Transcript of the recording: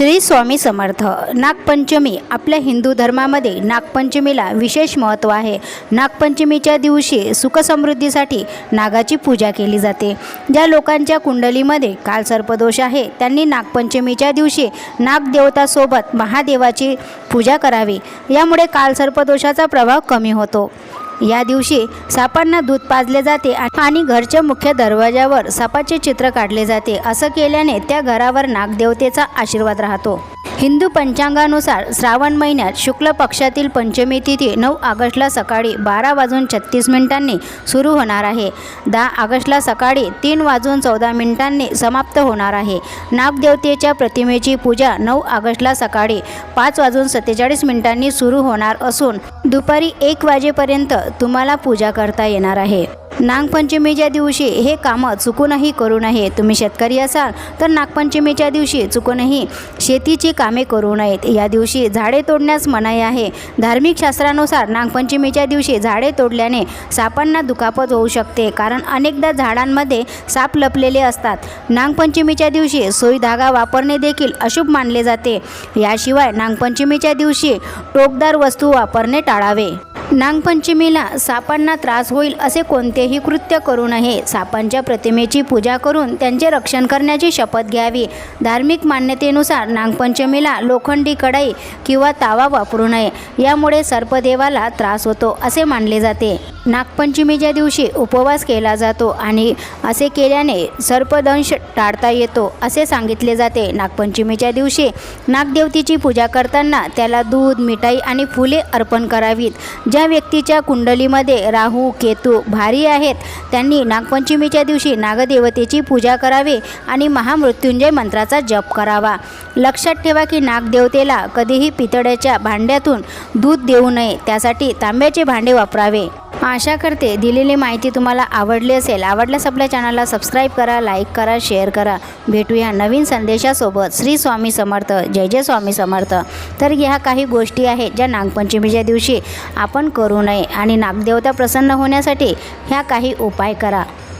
श्री स्वामी समर्थ. नागपंचमी आपल्या हिंदू धर्मामध्ये नागपंचमीला विशेष महत्त्व आहे. नागपंचमीच्या दिवशी सुखसमृद्धीसाठी नागाची पूजा केली जाते. ज्या लोकांच्या कुंडलीमध्ये कालसर्पदोष आहे त्यांनी नागपंचमीच्या दिवशी नागदेवतासोबत महादेवाची पूजा करावी. यामुळे कालसर्पदोषाचा प्रभाव कमी होतो. या दिवशी सापांना दूध पाजले जाते आणि घरच्या मुख्य दरवाजावर सापाचे चित्र काढले जाते. असं केल्याने त्या घरावर नागदेवतेचा आशीर्वाद राहतो. हिंदू पंचांगानुसार श्रावण महिन्यात शुक्ल पक्षातील पंचमी तिथी नऊ ऑगस्टला सकाळी बारा वाजून छत्तीस मिनिटांनी सुरू होणार आहे. दहा ऑगस्टला सकाळी तीन वाजून चौदा मिनिटांनी समाप्त होणार आहे. नागदेवतेच्या प्रतिमेची पूजा नऊ ऑगस्टला सकाळी पाच वाजून सत्तेचाळीस मिनिटांनी सुरू होणार असून दुपारी एक वाजेपर्यंत तुम्हाला पूजा करता येणार आहे. नागपंचमीच्या दिवशी हे कामं चुकूनही करू नये तुम्ही शेतकरी असाल तर नागपंचमीच्या दिवशी चुकूनही शेतीची कामे करू नयेत. या दिवशी झाडे तोडण्यास मनाई आहे. धार्मिक शास्त्रानुसार नागपंचमीच्या दिवशी झाडे तोडल्याने सापांना दुखापत होऊ शकते कारण अनेकदा झाडांमध्ये साप लपलेले असतात. नागपंचमीच्या दिवशी सोई धागा वापरणे देखील अशुभ मानले जाते. याशिवाय नागपंचमीच्या दिवशी टोकदार वस्तू वापरणे टाळावे. नागपंचमीला सापांना त्रास होईल असे कोणतेही कृत्य करू नये. सापांच्या प्रतिमेची पूजा करून त्यांचे रक्षण करण्याची शपथ घ्यावी. धार्मिक मान्यतेनुसार नागपंचमीला लोखंडी कढई किंवा तावा वापरू नये. यामुळे सर्पदेवाला त्रास होतो असे मानले जाते. नागपंचमीच्या दिवशी उपवास केला जातो आणि असे केल्याने सर्पदंश टाळता येतो असे सांगितले जाते. नागपंचमीच्या दिवशी नागदेवतेची पूजा करताना त्याला दूध मिठाई आणि फुले अर्पण करावीत. ज्या व्यक्तीच्या कुंडलीमध्ये राहू केतू भारी आहेत त्यांनी नागपंचमीच्या दिवशी नागदेवतेची पूजा करावी आणि महामृत्युंजय मंत्राचा जप करावा. लक्षात ठेवा की नागदेवतेला कधीही पितळ्याच्या भांड्यातून दूध देऊ नये त्यासाठी तांब्याचे भांडे वापरावे. आशा करते दिलेली माहिती तुम्हाला आवडली असेल. आवडल्यास आपल्या चॅनलला सबस्क्राईब करा लाईक करा शेअर करा. भेटूया नवीन संदेशासोबत. श्री स्वामी समर्थ. जय जय स्वामी समर्थ. तर ह्या काही गोष्टी आहेत ज्या नागपंचमीच्या दिवशी आपण करू नये आणि नागदेवता प्रसन्न होण्यासाठी ह्या काही उपाय करा.